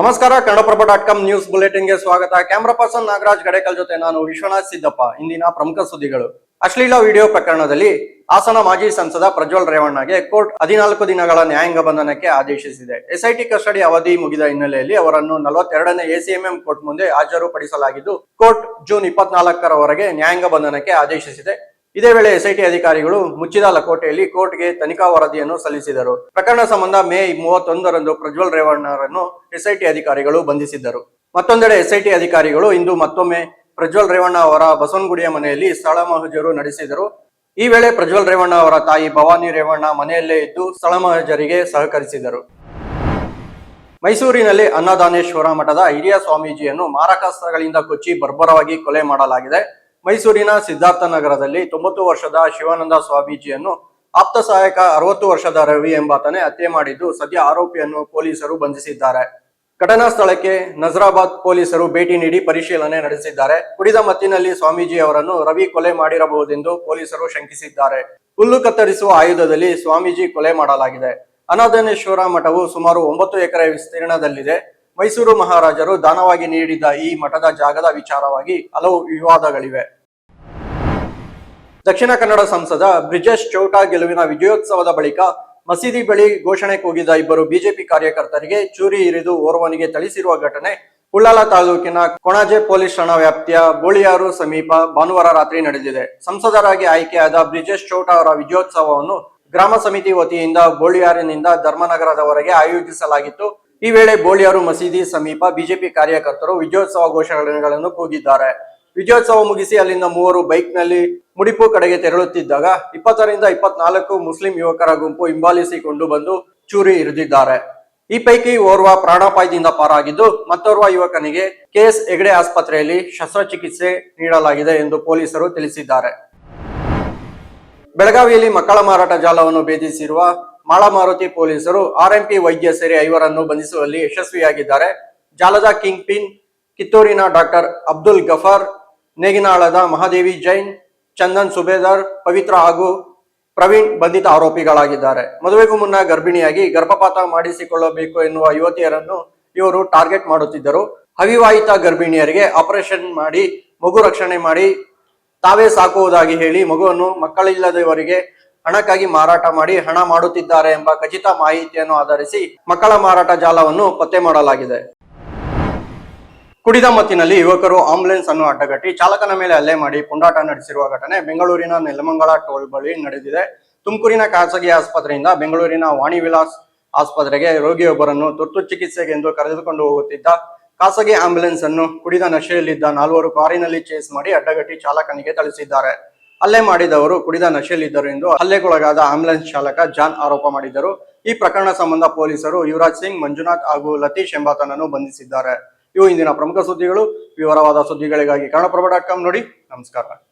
ನಮಸ್ಕಾರ, Kannadaprabha dot com news ಬುಲೆಟಿನ್ಗೆ ಸ್ವಾಗತ. ಕ್ಯಾಮ್ರಾ ಪರ್ಸನ್ ನಾಗರಾಜ್ ಗಡೇಕಲ್ ಜೊತೆ ನಾನು ವಿಶ್ವನಾಥ್ ಸಿದ್ದಪ್ಪ. ಇಂದಿನ ಪ್ರಮುಖ ಸುದ್ದಿಗಳು. ಅಶ್ಲೀಲ ವಿಡಿಯೋ ಪ್ರಕರಣದಲ್ಲಿ ಹಾಸನ ಮಾಜಿ ಸಂಸದ ಪ್ರಜ್ವಲ್ ರೇವಣ್ಣಗೆ ಕೋರ್ಟ್ ಹದಿನಾಲ್ಕು ದಿನಗಳ ನ್ಯಾಯಾಂಗ ಬಂಧನಕ್ಕೆ ಆದೇಶಿಸಿದೆ. ಎಸ್ಐಟಿ ಕಸ್ಟಡಿ ಅವಧಿ ಮುಗಿದ ಹಿನ್ನೆಲೆಯಲ್ಲಿ ಅವರನ್ನು ನಲವತ್ತೆರಡನೇ ಎಸಿಎಂಎಂ ಕೋರ್ಟ್ ಮುಂದೆ ಹಾಜರುಪಡಿಸಲಾಗಿದ್ದು, ಕೋರ್ಟ್ ಜೂನ್ ಇಪ್ಪತ್ನಾಲ್ಕರವರೆಗೆ ನ್ಯಾಯಾಂಗ ಬಂಧನಕ್ಕೆ ಆದೇಶಿಸಿದೆ. ಇದೇ ವೇಳೆ ಎಸ್ಐಟಿ ಅಧಿಕಾರಿಗಳು ಮುಚ್ಚಿದ ಲಕೋಟೆಯಲ್ಲಿ ಕೋರ್ಟ್ಗೆ ತನಿಖಾ ವರದಿಯನ್ನು ಸಲ್ಲಿಸಿದರು. ಪ್ರಕರಣ ಸಂಬಂಧ ಮೇ ಮೂವತ್ತೊಂದರಂದು ಪ್ರಜ್ವಲ್ ರೇವಣ್ಣರನ್ನು ಎಸ್ಐಟಿ ಅಧಿಕಾರಿಗಳು ಬಂಧಿಸಿದ್ದರು. ಮತ್ತೊಂದೆಡೆ ಎಸ್ಐಟಿ ಅಧಿಕಾರಿಗಳು ಇಂದು ಮತ್ತೊಮ್ಮೆ ಪ್ರಜ್ವಲ್ ರೇವಣ್ಣ ಅವರ ಬಸವನಗುಡಿಯ ಮನೆಯಲ್ಲಿ ಸ್ಥಳ ಮಹಜರು ನಡೆಸಿದರು. ಈ ವೇಳೆ ಪ್ರಜ್ವಲ್ ರೇವಣ್ಣ ಅವರ ತಾಯಿ ಭವಾನಿ ರೇವಣ್ಣ ಮನೆಯಲ್ಲೇ ಇದ್ದು ಸ್ಥಳ ಮಹಜರಿಗೆ ಸಹಕರಿಸಿದರು. ಮೈಸೂರಿನಲ್ಲಿ ಅನ್ನದಾನೇಶ್ವರ ಮಠದ ಹಿರಿಯ ಸ್ವಾಮೀಜಿಯನ್ನು ಮಾರಕಾಸ್ತ್ರಗಳಿಂದ ಕೊಚ್ಚಿ ಬರ್ಬರವಾಗಿ ಕೊಲೆ ಮಾಡಲಾಗಿದೆ. ಮೈಸೂರಿನ ಸಿದ್ಧಾರ್ಥನಗರದಲ್ಲಿ ತೊಂಬತ್ತು ವರ್ಷದ ಶಿವಾನಂದ ಸ್ವಾಮೀಜಿಯನ್ನು ಆಪ್ತ ಸಹಾಯಕ ಅರವತ್ತು ವರ್ಷದ ರವಿ ಎಂಬಾತನೇ ಹತ್ಯೆ ಮಾಡಿದ್ದು ಸದ್ಯ ಆರೋಪಿಯನ್ನು ಪೊಲೀಸರು ಬಂಧಿಸಿದ್ದಾರೆ. ಘಟನಾ ಸ್ಥಳಕ್ಕೆ ನಜರಾಬಾದ್ ಪೊಲೀಸರು ಭೇಟಿ ನೀಡಿ ಪರಿಶೀಲನೆ ನಡೆಸಿದ್ದಾರೆ. ಕುಡಿದ ಮತ್ತಿನಲ್ಲಿ ಸ್ವಾಮೀಜಿ ಅವರನ್ನು ರವಿ ಕೊಲೆ ಮಾಡಿರಬಹುದೆಂದು ಪೊಲೀಸರು ಶಂಕಿಸಿದ್ದಾರೆ. ಹುಲ್ಲು ಕತ್ತರಿಸುವ ಆಯುಧದಲ್ಲಿ ಸ್ವಾಮೀಜಿ ಕೊಲೆ ಮಾಡಲಾಗಿದೆ. ಅನಾಥನೇಶ್ವರ ಮಠವು ಸುಮಾರು ಒಂಬತ್ತು ಎಕರೆ ವಿಸ್ತೀರ್ಣದಲ್ಲಿದೆ. ಮೈಸೂರು ಮಹಾರಾಜರು ದಾನವಾಗಿ ನೀಡಿದ್ದ ಈ ಮಠದ ಜಾಗದ ವಿಚಾರವಾಗಿ ಹಲವು ವಿವಾದಗಳಿವೆ. ದಕ್ಷಿಣ ಕನ್ನಡ ಸಂಸದ ಬ್ರಿಜೇಶ್ ಚೌಟಾ ಗೆಲುವಿನ ವಿಜಯೋತ್ಸವದ ಬಳಿಕ ಮಸೀದಿ ಬಳಿ ಘೋಷಣೆ ಕೂಗಿದ ಇಬ್ಬರು ಬಿಜೆಪಿ ಕಾರ್ಯಕರ್ತರಿಗೆ ಚೂರಿ ಇರಿದು ಓರ್ವನಿಗೆ ಥಳಿಸಿರುವ ಘಟನೆ ಉಳ್ಳಾಲ ತಾಲೂಕಿನ ಕೊಣಾಜೆ ಪೊಲೀಸ್ ಠಾಣಾ ವ್ಯಾಪ್ತಿಯ ಬೋಳಿಯಾರು ಸಮೀಪ ಭಾನುವಾರ ರಾತ್ರಿ ನಡೆದಿದೆ. ಸಂಸದರಾಗಿ ಆಯ್ಕೆಯಾದ ಬ್ರಿಜೇಶ್ ಚೌಟಾ ಅವರ ವಿಜಯೋತ್ಸವವನ್ನು ಗ್ರಾಮ ಸಮಿತಿ ವತಿಯಿಂದ ಬೋಳಿಯಾರಿನಿಂದ ಧರ್ಮನಗರದವರೆಗೆ ಆಯೋಜಿಸಲಾಗಿತ್ತು. ಈ ವೇಳೆ ಬೋಳಿಯಾರು ಮಸೀದಿ ಸಮೀಪ ಬಿಜೆಪಿ ಕಾರ್ಯಕರ್ತರು ವಿಜಯೋತ್ಸವ ಘೋಷಣೆಗಳನ್ನು ಕೂಗಿದ್ದಾರೆ. ವಿಜಯೋತ್ಸವ ಮುಗಿಸಿ ಅಲ್ಲಿಂದ ಮೂವರು ಬೈಕ್ನಲ್ಲಿ ಮುಡಿಪು ಕಡೆಗೆ ತೆರಳುತ್ತಿದ್ದಾಗ ಇಪ್ಪತ್ತರಿಂದ ಇಪ್ಪತ್ನಾಲ್ಕು ಮುಸ್ಲಿಂ ಯುವಕರ ಗುಂಪು ಹಿಂಬಾಲಿಸಿಕೊಂಡು ಬಂದು ಚೂರಿ ಇರಿದಿದ್ದಾರೆ ಈ ಪೈಕಿ ಓರ್ವ ಪ್ರಾಣಾಪಾಯದಿಂದ ಪಾರಾಗಿದ್ದು ಮತ್ತೋರ್ವ ಯುವಕನಿಗೆ ಕೆಎಸ್ ಹೆಗಡೆ ಆಸ್ಪತ್ರೆಯಲ್ಲಿ ಶಸ್ತ್ರಚಿಕಿತ್ಸೆ ನೀಡಲಾಗಿದೆ ಎಂದು ಪೊಲೀಸರು ತಿಳಿಸಿದ್ದಾರೆ. ಬೆಳಗಾವಿಯಲ್ಲಿ ಮಕ್ಕಳ ಮಾರಾಟ ಜಾಲವನ್ನು ಭೇದಿಸಿರುವ ಮಾಳಮಾರುತಿ ಪೊಲೀಸರು ಆರ್ಎಂಪಿ ವೈದ್ಯ ಸೇರಿ ಐವರನ್ನು ಬಂಧಿಸುವಲ್ಲಿ ಯಶಸ್ವಿಯಾಗಿದ್ದಾರೆ. ಜಾಲದ ಕಿಂಗ್ ಪಿನ್ ಕಿತ್ತೂರಿನ ಡಾಕ್ಟರ್ ಅಬ್ದುಲ್ ಗಫರ್, ನೇಗಿನಾಳದ ಮಹಾದೇವಿ ಜೈನ್, ಚಂದನ್ ಸುಬೇದಾರ್, ಪವಿತ್ರ ಹಾಗೂ ಪ್ರವೀಣ್ ಬಂಧಿತ ಆರೋಪಿಗಳಾಗಿದ್ದಾರೆ. ಮದುವೆಗೂ ಮುನ್ನ ಗರ್ಭಿಣಿಯಾಗಿ ಗರ್ಭಪಾತ ಮಾಡಿಸಿಕೊಳ್ಳಬೇಕು ಎನ್ನುವ ಯುವತಿಯರನ್ನು ಇವರು ಟಾರ್ಗೆಟ್ ಮಾಡುತ್ತಿದ್ದರು. ಅವಿವಾಹಿತ ಗರ್ಭಿಣಿಯರಿಗೆ ಆಪರೇಷನ್ ಮಾಡಿ, ಮಗು ರಕ್ಷಣೆ ಮಾಡಿ, ತಾವೇ ಸಾಕುವುದಾಗಿ ಹೇಳಿ ಮಗುವನ್ನು ಮಕ್ಕಳಿಲ್ಲದವರಿಗೆ ಹಣಕ್ಕಾಗಿ ಮಾರಾಟ ಮಾಡಿ ಹಣ ಮಾಡುತ್ತಿದ್ದಾರೆ ಎಂಬ ಖಚಿತ ಮಾಹಿತಿಯನ್ನು ಆಧರಿಸಿ ಮಕ್ಕಳ ಮಾರಾಟ ಜಾಲವನ್ನು ಪತ್ತೆ ಮಾಡಲಾಗಿದೆ. ಕುಡಿದ ಮತ್ತಿನಲ್ಲಿ ಯುವಕರು ಆಂಬುಲೆನ್ಸ್ ಅನ್ನು ಅಡ್ಡಗಟ್ಟಿ ಚಾಲಕನ ಮೇಲೆ ಹಲ್ಲೆ ಮಾಡಿ ಪುಂಡಾಟ ನಡೆಸಿರುವ ಘಟನೆ ಬೆಂಗಳೂರಿನ ನೆಲಮಂಗಲ ಟೋಲ್ ಬಳಿ ನಡೆದಿದೆ. ತುಮಕೂರಿನ ಖಾಸಗಿ ಆಸ್ಪತ್ರೆಯಿಂದ ಬೆಂಗಳೂರಿನ ವಾಣಿ ವಿಲಾಸ್ ಆಸ್ಪತ್ರೆಗೆ ರೋಗಿಯೊಬ್ಬರನ್ನು ತುರ್ತು ಚಿಕಿತ್ಸೆಗೆಂದು ಕರೆದುಕೊಂಡು ಹೋಗುತ್ತಿದ್ದ ಖಾಸಗಿ ಆಂಬುಲೆನ್ಸ್ ಅನ್ನು ಕುಡಿದ ನಶೆಯಲ್ಲಿದ್ದ ನಾಲ್ವರು ಕಾರಿನಲ್ಲಿ ಚೇಸ್ ಮಾಡಿ ಅಡ್ಡಗಟ್ಟಿ ಚಾಲಕನಿಗೆ ಥಳಿಸಿದ್ದಾರೆ. ಹಲ್ಲೆ ಮಾಡಿದವರು, ಕುಡಿದ ನಶೆಯಲ್ಲಿದ್ದರು ಎಂದು ಹಲ್ಲೆಗೊಳಗಾದ ಆಂಬ್ಯುಲೆನ್ಸ್ ಚಾಲಕ ಜಾನ್ ಆರೋಪ ಮಾಡಿದ್ದರು. ಈ ಪ್ರಕರಣ ಸಂಬಂಧ ಪೊಲೀಸರು ಯುವರಾಜ್ ಸಿಂಗ್, ಮಂಜುನಾಥ್ ಹಾಗೂ ಲತೀಶ್ ಎಂಬಾತನನ್ನು ಬಂಧಿಸಿದ್ದಾರೆ. ಇವು ಇಂದಿನ ಪ್ರಮುಖ ಸುದ್ದಿಗಳು. ವಿವರವಾದ ಸುದ್ದಿಗಳಿಗಾಗಿ ಕನ್ನಡಪ್ರಭ ನೋಡಿ. ನಮಸ್ಕಾರ.